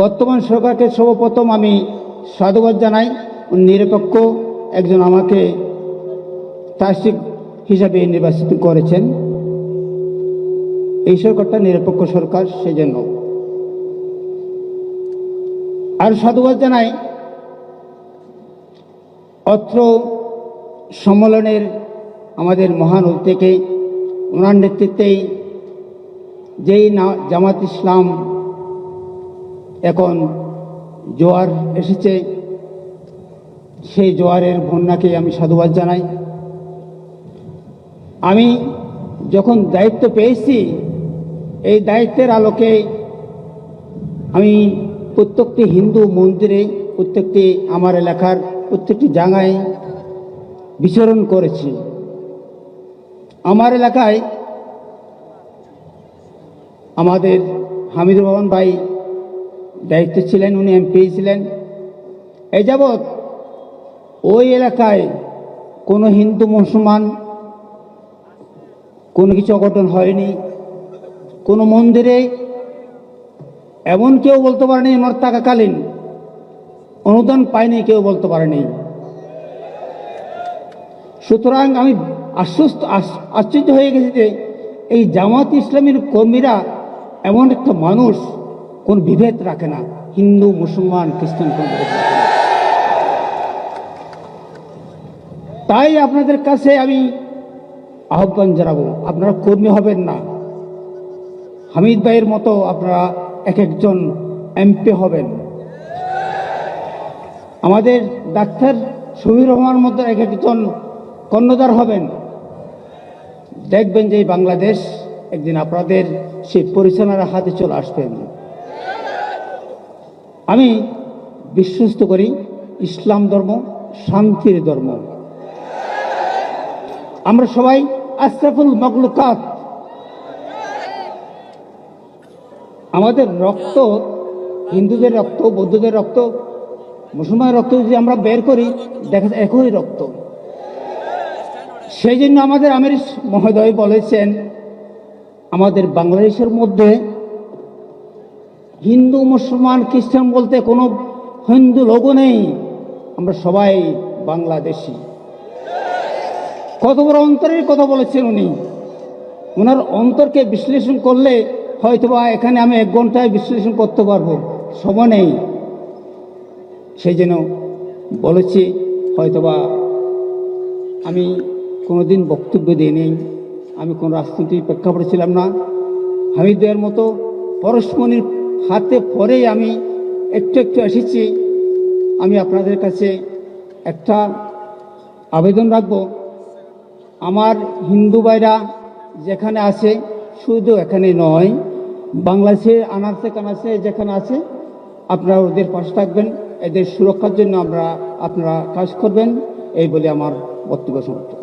বর্তমান সরকারকে সর্বপ্রথম আমি সাধুবাদ জানাই। নিরপেক্ষ একজন আমাকে তাসিক হিসাবে নির্বাচিত করেছেন। এই সরকারটা নিরপেক্ষ সরকার, সেজন্য। আর সাধুবাদ জানাই, অত্র সম্মেলনের আমাদের মহান থেকে ওনার নেতৃত্বেই যেই না জামাত ইসলাম এখন জোয়ার এসেছে। সেই জোয়ারের বন্যাকে আমি সাধুবাদ জানাই। আমি যখন দায়িত্ব পেয়েছি, এই দায়িত্বের আলোকে আমি প্রত্যেকটি হিন্দু মন্দিরে, প্রত্যেকটি আমার এলাকার প্রত্যেকটি জায়গায় বিচরণ করেছি। আমার এলাকায় আমাদের হামিদুর রহমান ভাই দায়িত্ব ছিলেন, উনি এমপি ছিলেন। এই যাবৎ ওই এলাকায় কোনো হিন্দু, মুসলমান কোনো কিছু অঘটন হয়নি। কোনো মন্দিরে এমন কেউ বলতে পারেনি আমার থাকাকালীন অনুদান পায়নি, কেউ বলতে পারেনি। সুতরাং আমি আশ্বস্ত আশ- আশ্চর্য হয়ে গেছি যে এই জামাত ইসলামের কর্মীরা এমন একটা মানুষ কোন বিভেদ রাখে না। হিন্দু, মুসলমান, খ্রিস্টান কোন তাই আপনাদের কাছে আমি আহ্বান জানাব, আপনারা কর্মী হবেন না। হামিদ ভাইয়ের মতো আপনারা এক একজন এমপি হবেন। আমাদের ডাক্তার শহীদ রহমান মতো এক একজন কর্ণধার হবেন। দেখবেন যে বাংলাদেশ একদিন আপনাদের সেই পরিচালনার হাতে চলে আসবেন। আমি বিশ্বস্ত করি, ইসলাম ধর্ম, শান্তির ধর্ম। আমরা সবাই আশরাফুল মকলুকাত আমাদের রক্ত, হিন্দুদের রক্ত, বৌদ্ধদের রক্ত, মুসলমানের রক্ত যদি আমরা বের করি, দেখা যায় একই রক্ত। সেই জন্য আমাদের আমির মহোদয় বলেছেন, আমাদের বাংলাদেশের মধ্যে হিন্দু, মুসলমান, খ্রিস্টান বলতে কোনো হিন্দু লোক নেই। আমরা সবাই বাংলাদেশি। কত বড় অন্তরের কথা বলেছেন উনি। ওনার অন্তরকে বিশ্লেষণ করলে হয়তোবা এখানে আমি এক ঘন্টায় বিশ্লেষণ করতে পারব। সময় নেই। সেই জন্য বলেছি, হয়তোবা আমি কোনোদিন বক্তব্য দিই নেই। আমি কোনো রাজনীতি প্রেক্ষাপটে ছিলাম না। হামিদের মতো পরশমণির হাতে পরেই আমি একটু একটু এসেছি। আমি আপনাদের কাছে একটা আবেদন রাখব। আমার হিন্দু ভাইরা যেখানে আছে, শুধু এখানে নয় বাংলাদেশে আনাচে কানাচে যেখানে আছে, আপনারা ওদের পাশে থাকবেন। এদের সুরক্ষার জন্য আমরা আপনারা কাজ করবেন। এই বলে আমার বক্তব্য সমাপ্ত